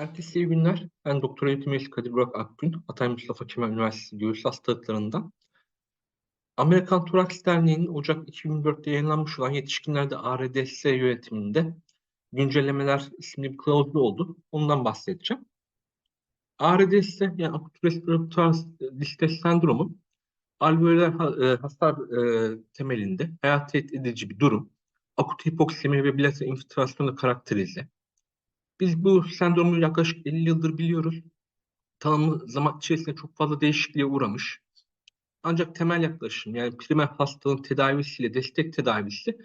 Herkese iyi günler. Ben Doktor Öğretim Üyesi Kadir Burak Akgün, Hatay Mustafa Kemal Üniversitesi Göğüs Hastalıklarından. Amerikan Toraks Derneği'nin Ocak 2024'te yayınlanmış olan yetişkinlerde ARDS yönetiminde güncellemeler isimli bir kılavuzda oldu. Ondan bahsedeceğim. ARDS yani akut respiratuar distres sendromu alveolar ha- e, hasar e, temelinde hayat tehdit edici bir durum. Akut hipoksemi ve bilateral infiltrasyonu karakterize. Biz bu sendromu yaklaşık 50 yıldır biliyoruz. Tanımı zaman içerisinde çok fazla değişikliğe uğramış. Ancak temel yaklaşım yani primer hastalığın tedavisiyle destek tedavisi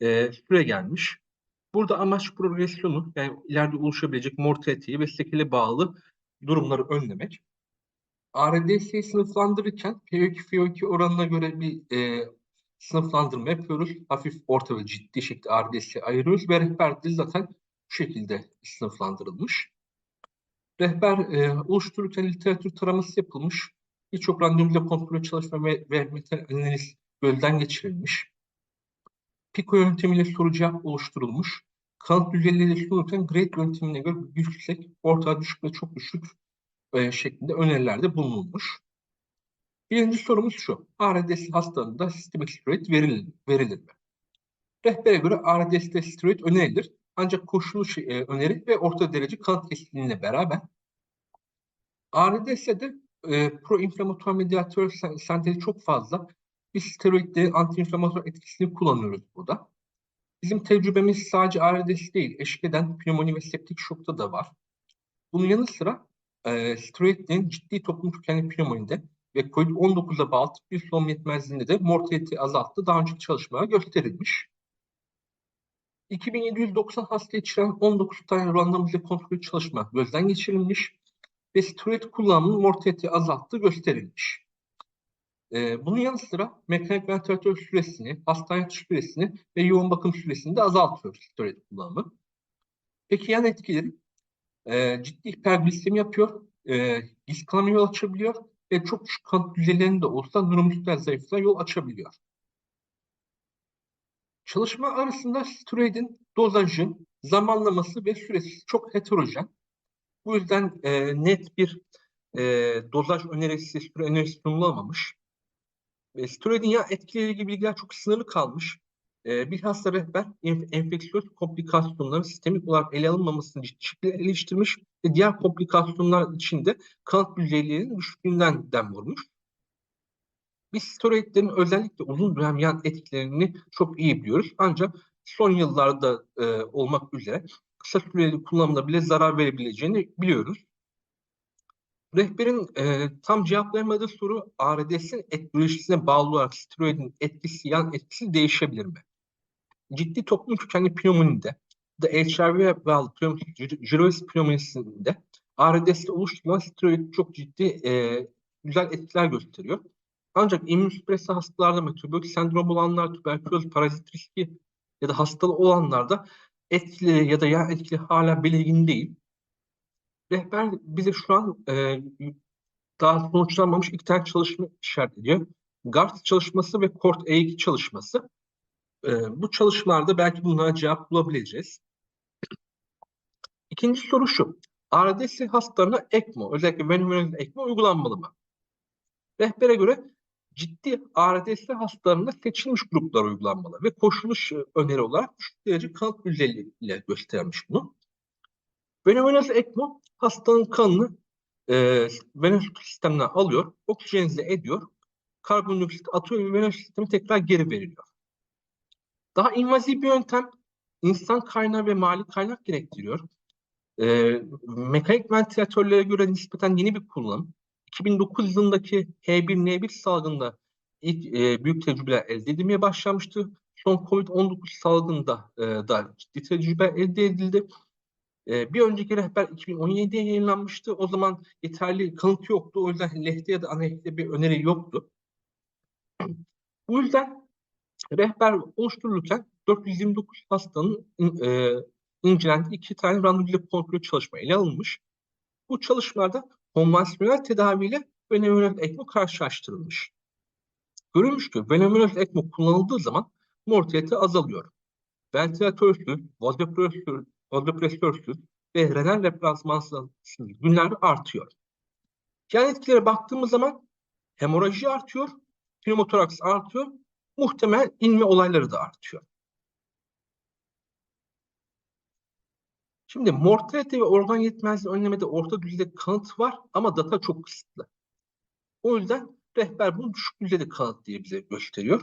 e, süre gelmiş. Burada amaç progresyonu yani ileride oluşabilecek mortaliteyi ve sekele bağlı durumları önlemek. ARDS'yi sınıflandırırken PO2 FO2 oranına göre bir e, sınıflandırma yapıyoruz. Hafif, orta ve ciddi şekilde ARDS'yi ayırıyoruz ve rehberde zaten şekilde sınıflandırılmış. Rehber e, oluştururken literatür taraması yapılmış. Birçok randomize kontrol çalışma ve, ve metal analiz gözden geçirilmiş. PICO yöntemiyle soru cevap oluşturulmuş. Kanıt düzeyleri sunulurken grade yöntemine göre yüksek, orta düşük ve çok düşük e, şeklinde önerilerde bulunulmuş. Birinci sorumuz şu. ARDS hastalığında sistemik steroid verilir, verilir mi? Rehbere göre ARDS'de steroid önerilir. Ancak koşulu şey, e, öneri ve orta derece kanıt kesinliğiyle beraber ARDS'de e, proinflamatuar medyatör sen- sentezi çok fazla. Biz steroidlerin antiinflamatuar etkisini kullanıyoruz burada. Bizim tecrübemiz sadece ARDS değil, eşlik eden pnömoni ve septik şokta da var. Bunun yanı sıra e, steroidlerin ciddi toplum kökenli pneumonide ve COVID-19'a bağlı bir solunum yetmezliğinde de mortaliteyi azalttı. Daha önceki çalışmalar gösterilmiş. 2790 hasta içeren 19 tane randomize kontrol çalışma gözden geçirilmiş ve steroid kullanımının mortaliteyi azalttığı gösterilmiş. Ee, bunun yanı sıra mekanik ventilatör süresini, hastane yatış süresini ve yoğun bakım süresini de azaltıyor steroid kullanımı. Peki yan etkileri? Ee, ciddi hiperglisemi yapıyor, e, diskanama yol açabiliyor ve çok düşük kan düzeylerinde olsa nöromüsküler zayıflığa yol açabiliyor. Çalışma arasında steroidin dozajı, zamanlaması ve süresi çok heterojen. Bu yüzden e, net bir e, dozaj önerisi, süre önerisi sunulamamış. E, steroidin ya etkileri ilgili bilgiler çok sınırlı kalmış. E, bilhassa rehber enf enfeksiyöz komplikasyonların sistemik olarak ele alınmamasını ciddi eleştirmiş ve diğer komplikasyonlar içinde kanıt düzeylerinin düşüklüğünden dem vurmuş. Biz steroidlerin özellikle uzun dönem yan etkilerini çok iyi biliyoruz. Ancak son yıllarda e, olmak üzere kısa süreli kullanımda bile zarar verebileceğini biliyoruz. Rehberin e, tam cevaplayamadığı soru ARDS'in etkileşisine bağlı olarak steroidin etkisi, yan etkisi değişebilir mi? Ciddi toplum kökenli pneumonide da HRV'ye bağlı jirovis pneumonisinde ARDS'de oluşturulan steroid çok ciddi e, güzel etkiler gösteriyor. Ancak immünsüpresi hastalarda metabolic sendrom olanlar, tüberküloz, parazit riski ya da hastalığı olanlarda etkili ya da yan etkili hala belirgin değil. Rehber bize şu an e, daha sonuçlanmamış iki tane çalışma işaret ediyor. GART çalışması ve CORT E2 çalışması. E, bu çalışmalarda belki bunlara cevap bulabileceğiz. İkinci soru şu. ARDS hastalarına ECMO, özellikle venövenöz ECMO uygulanmalı mı? Rehbere göre ciddi ARDS hastalarında seçilmiş gruplar uygulanmalı ve koşulu ş- öneri olarak düşük derece kanıt düzeyiyle göstermiş bunu. Venövenöz ECMO hastanın kanını e, venöz sistemden alıyor, oksijenize ediyor, karbondioksit atıyor ve venöz sistemi tekrar geri veriliyor. Daha invazif bir yöntem insan kaynağı ve mali kaynak gerektiriyor. E, mekanik ventilatörlere göre nispeten yeni bir kullanım. 2009 yılındaki H1N1 salgında ilk e, büyük tecrübeler elde edilmeye başlamıştı. Son COVID-19 salgında e, da ciddi tecrübe elde edildi. E, bir önceki rehber 2017'de yayınlanmıştı. O zaman yeterli kanıt yoktu. O yüzden lehte ya da anehte bir öneri yoktu. Bu yüzden rehber oluşturulurken 429 hastanın e, incelendiği iki tane randomize kontrol çalışma ele alınmış. Bu çalışmalarda konvansiyonel tedaviyle venövenöz ECMO karşılaştırılmış. Görülmüş ki venövenöz ECMO kullanıldığı zaman mortalite azalıyor. Ventilatörsüz, vazopresörsüz, vazopresörsüz, ve renal replazmansız günlerde artıyor. Yan etkilere baktığımız zaman hemoraji artıyor, pneumotoraks artıyor, muhtemel inme olayları da artıyor. Şimdi mortalite ve organ yetmezliği önlemede orta düzeyde kanıt var ama data çok kısıtlı. O yüzden rehber bunu düşük düzeyde kanıt diye bize gösteriyor.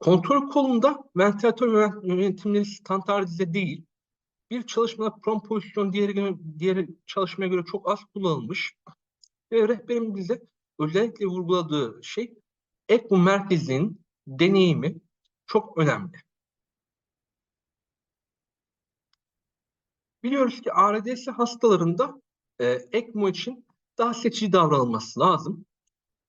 Kontrol kolunda ventilatör yönetimleri standartize değil. Bir çalışmada kompozisyon diğeri, diğer çalışmaya göre çok az kullanılmış. Ve rehberin bize özellikle vurguladığı şey ECMO merkezinin deneyimi çok önemli. Biliyoruz ki ARDS hastalarında e, ECMO için daha seçici davranılması lazım.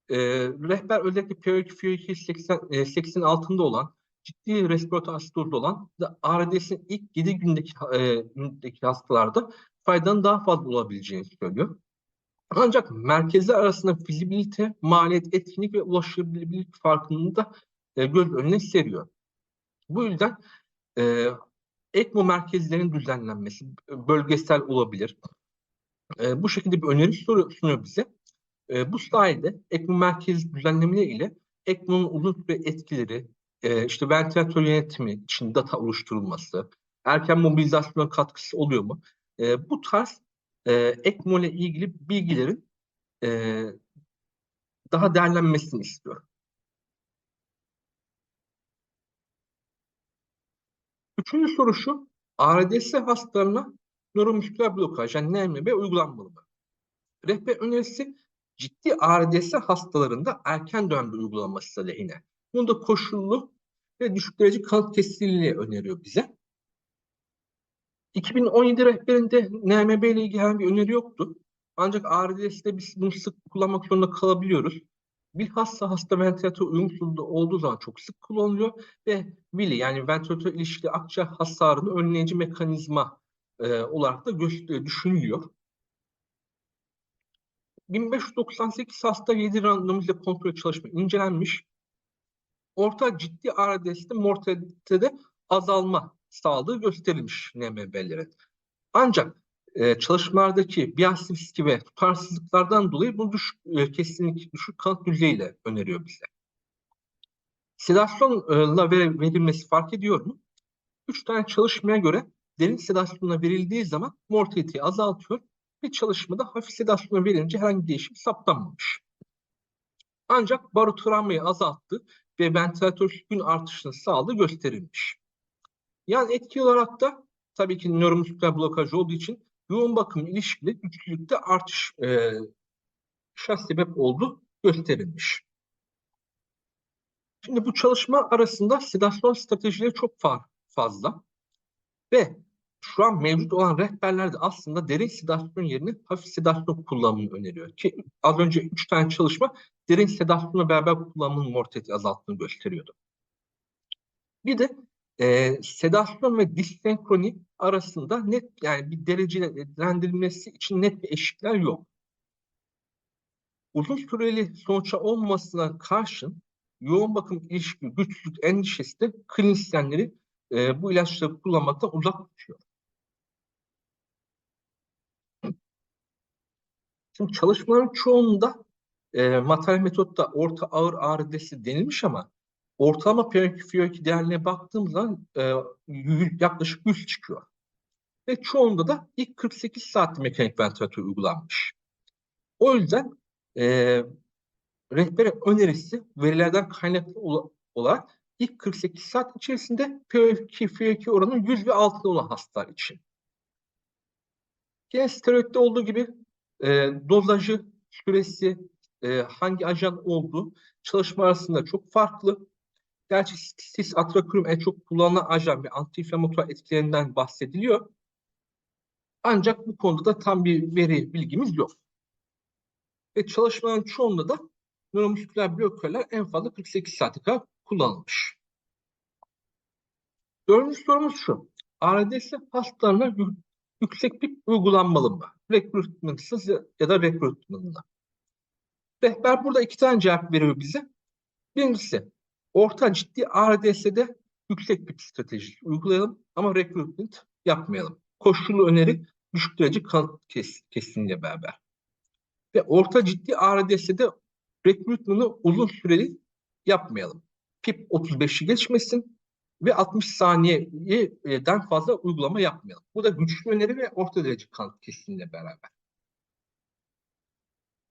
E, rehber özellikle PO2, FO2 80, e, 80 altında olan, ciddi respiratör hastası olan da ARDS'in ilk 7 gündeki, e, gündeki hastalarda faydanın daha fazla olabileceğini söylüyor. Ancak merkezler arasında fizibilite, maliyet, etkinlik ve ulaşılabilirlik farkını da e, göz önüne seriyor. Bu yüzden e, ECMO merkezlerinin düzenlenmesi bölgesel olabilir. E, bu şekilde bir öneri sunuyor bize. E, bu sayede ECMO merkez düzenlemeleri ile ECMO'nun uzun süre etkileri, e, işte ventilatör yönetimi için data oluşturulması, erken mobilizasyona katkısı oluyor mu? E, bu tarz e, ECMO ile ilgili bilgilerin e, daha değerlenmesini istiyorum. Üçüncü soru şu. ARDS hastalarına nöromüsküler blokaj yani NMB uygulanmalı mı? Rehber önerisi ciddi ARDS hastalarında erken dönemde uygulanması lehine. Bunu da koşullu ve düşük derece kanıt kesinliği öneriyor bize. 2017 rehberinde NMB ile ilgili herhangi bir öneri yoktu. Ancak ARDS'de biz bunu sık kullanmak zorunda kalabiliyoruz. Bilhassa hasta ventilatör uyumsuzluğu olduğu zaman çok sık kullanılıyor ve VILI yani ventilatör ilişkili akciğer hasarını önleyici mekanizma e, olarak da düşünülüyor. 1598 hasta 7 randomize kontrol çalışma incelenmiş. Orta ciddi ARDS'de mortalitede azalma sağladığı gösterilmiş NMB'lerin. Ancak e, çalışmalardaki bias riski ve tutarsızlıklardan dolayı bu düşük, e, kesinlik düşük kanıt düzeyiyle öneriyor bize. Sedasyonla verilmesi fark ediyor mu? Üç tane çalışmaya göre derin sedasyonla verildiği zaman mortaliteyi azaltıyor. Bir çalışmada hafif sedasyonla verilince herhangi bir değişim saptanmamış. Ancak barotravmayı azalttı ve ventilatör gün artışını sağladığı gösterilmiş. Yani etki olarak da tabii ki nöromusküler blokaj olduğu için yoğun bakım ilişkili güçlülükte artış e, sebep oldu gösterilmiş. Şimdi bu çalışma arasında sedasyon stratejileri çok fazla ve şu an mevcut olan rehberlerde aslında derin sedasyon yerine hafif sedasyon kullanımını öneriyor. Ki az önce üç tane çalışma derin sedasyonla beraber kullanımın mortalite azalttığını gösteriyordu. Bir de e, sedasyon ve disenkroni arasında net yani bir derecelendirilmesi için net bir eşikler yok. Uzun süreli sonuçta olmamasına karşın yoğun bakım ilişki güçlük endişesi de klinisyenleri e, bu ilaçları kullanmaktan uzak tutuyor. Şimdi çalışmaların çoğunda e, materyal metotta orta ağır ağrıdesi denilmiş ama ortalama PQ2 değerine baktığımız zaman e, yaklaşık 100 çıkıyor. Ve çoğunda da ilk 48 saat mekanik ventilatör uygulanmış. O yüzden e, rehberin önerisi verilerden kaynaklı olarak ilk 48 saat içerisinde PO2, FO2 oranı 100 ve altında olan hastalar için. Yine steroidde olduğu gibi e, dozajı, süresi, e, hangi ajan olduğu çalışma arasında çok farklı. Gerçi sis atrakürüm en çok kullanılan ajan ve antiinflamatuar etkilerinden bahsediliyor. Ancak bu konuda da tam bir veri bilgimiz yok. Ve çalışmaların çoğunda da nöromüsküler blokörler en fazla 48 saate kadar kullanılmış. Dördüncü sorumuz şu. ARDS hastalarına yüksek bir uygulanmalı mı? Rekrutmansız ya da rekrutmanla. Rehber burada iki tane cevap veriyor bize. Birincisi orta ciddi ARDS'de yüksek bir strateji uygulayalım ama recruitment yapmayalım. koşullu öneri düşük derece kan kes, kesinliğiyle beraber. Ve orta ciddi ARDS'de rekrutmanı uzun süreli yapmayalım. PIP 35'i geçmesin ve 60 saniyeden fazla uygulama yapmayalım. Bu da güçlü öneri ve orta derece kan kesinliğiyle beraber.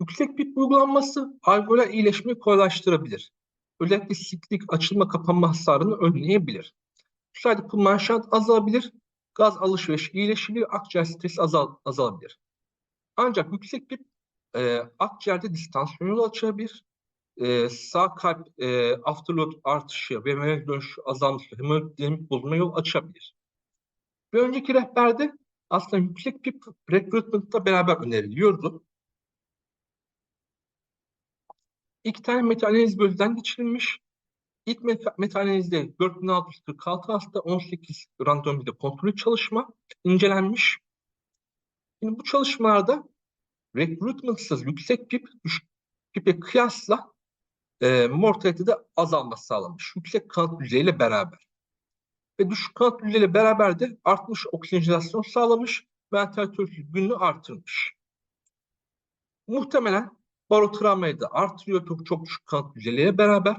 Yüksek PIP uygulanması alveolar iyileşmeyi kolaylaştırabilir. Özellikle siklik açılma kapanma hasarını önleyebilir. Sadece pulmoner şant azalabilir, gaz alışveriş iyileşebilir, akciğer stresi azal, azalabilir. Ancak yüksek PIP e, akciğerde distansiyon yolu açabilir, e, sağ kalp e, afterload artışı ve menoz dönüşü azalması, hemodinamik bozulma yol açabilir. Bir önceki rehberde aslında yüksek PIP recruitment'la beraber öneriliyordu. İki tane meta-analiz gözden geçirilmiş. İlk meta-analizde 4646 hasta 18 randomize kontrollü çalışma incelenmiş. Şimdi bu çalışmalarda recruitmentsız yüksek PIP düşük PIP'e kıyasla e, mortality'de azalma sağlamış. Yüksek kanıt düzeyiyle beraber. Ve düşük kanıt düzeyiyle beraber de artmış oksijenizasyon sağlamış ve ventilatör gününü artırmış. Muhtemelen barotravmayı da artırıyor çok, çok düşük kanıt düzeyiyle beraber.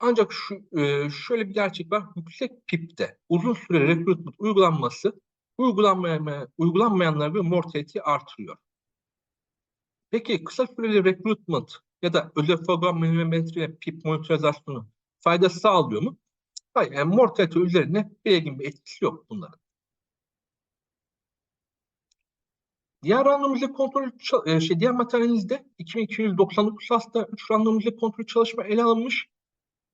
Ancak şu e, şöyle bir gerçek var. Yüksek PIP'te uzun süre recruitment uygulanması uygulanmayan, uygulanmayanlar ve mortality artırıyor. Peki kısa süreli recruitment ya da özofagogram manometri PIP monitorizasyonu fayda sağlıyor mu? Hayır, yani mortalite üzerine belirgin bir etkisi yok bunların. Diğer randomize kontrol e, şey diğer materyalizde 2299 hasta 3 randomize kontrol çalışma ele alınmış.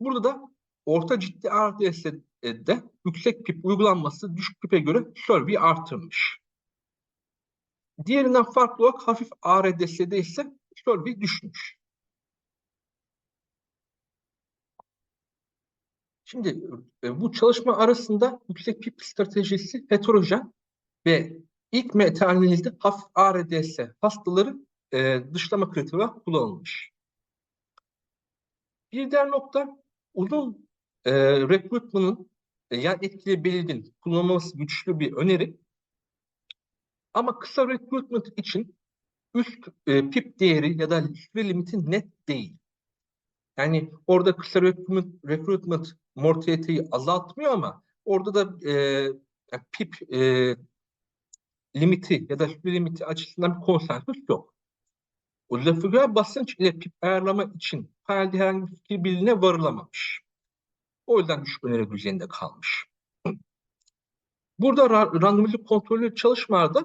Burada da orta ciddi RDS'de yüksek pip uygulanması düşük pipe göre survey artırmış. Diğerinden farklı olarak hafif ARDS'de ise survey düşmüş. Şimdi e, bu çalışma arasında yüksek pip stratejisi heterojen ve ilk meta-analizde hafif ARDS hastaları e, dışlama kritiği olarak kullanılmış. Bir diğer nokta uzun e, recruitment'ın e, yan etkili belirgin kullanılması güçlü bir öneri. Ama kısa recruitment için üst e, pip değeri ya da süre limiti net değil. Yani orada kısa recruitment, recruitment mortality'yi azaltmıyor ama orada da e, pip e, limiti ya da süre limiti açısından bir konsensus yok. O lafıgral basınç ile pip ayarlama için paralelde herhangi bir fikir birliğine varılamamış. O yüzden düşük öneri düzeyinde kalmış. Burada ra randomize kontrollü çalışmalarda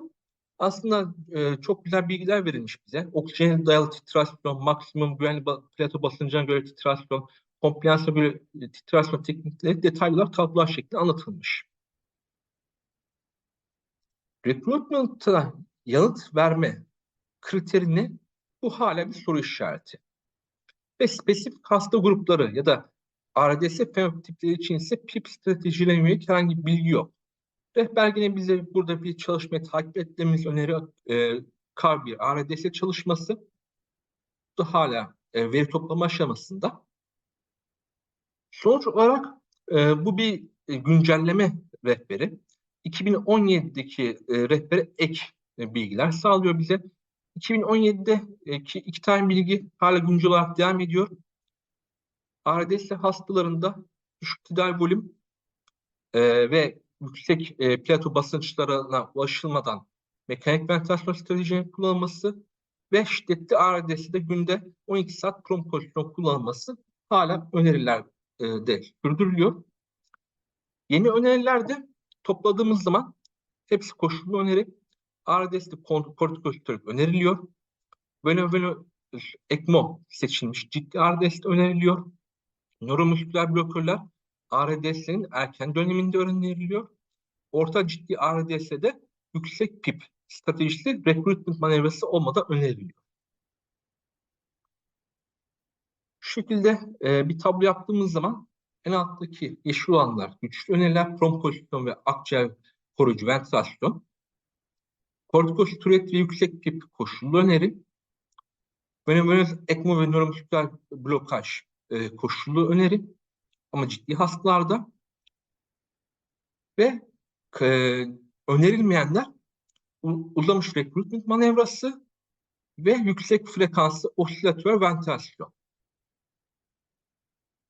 aslında e, çok güzel bilgiler verilmiş bize. Oksijen dayalı titrasyon, maksimum güvenli ba plato basıncına göre titrasyon, kompliyansa göre e, titrasyon teknikleri detaylı olarak tablolar şeklinde anlatılmış. Recruitment'a yanıt verme kriterini bu hala bir soru işareti. Ve spesifik hasta grupları ya da RDS fenotipleri için ise PIP stratejilerine yönelik herhangi bir bilgi yok. Rehber yine bize burada bir çalışmayı takip ettiğimiz öneri e, kar bir RDS çalışması. Bu da hala e, veri toplama aşamasında. Sonuç olarak e, bu bir e, güncelleme rehberi. 2017'deki e, rehbere ek e, bilgiler sağlıyor bize. 2017'de e, ki iki tane bilgi hala güncel olarak devam ediyor. RDS hastalarında düşük tidal volüm e, ve yüksek e, plato basınçlarına ulaşılmadan mekanik ventilasyon stratejilerinin kullanılması ve şiddetli RDS'de günde 12 saat krom pozisyon kullanılması hala önerilerde e, sürdürülüyor. Yeni önerilerde topladığımız zaman hepsi koşullu öneri. RDS'de kortikosteroid öneriliyor. Veno ECMO seçilmiş ciddi RDS öneriliyor. Nöromüsküler blokörler ARDS'nin erken döneminde öneriliyor. Orta ciddi ARDS'de yüksek PIP stratejisi recruitment manevrası olmadan öneriliyor. Şu şekilde e, bir tablo yaptığımız zaman en alttaki yeşil olanlar güçlü öneriler, prompozisyon ve akciğer koruyucu ventilasyon. Kortikosteroid ve yüksek PIP koşullu öneri. Venövenöz ekmo ve nöromüsküler blokaj e, koşullu öneri ama ciddi hastalarda ve e, önerilmeyenler uzamış recruitment manevrası ve yüksek frekanslı osilatör ventilasyon.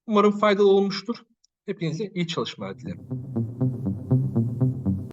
Umarım faydalı olmuştur. Hepinize iyi çalışmalar dilerim.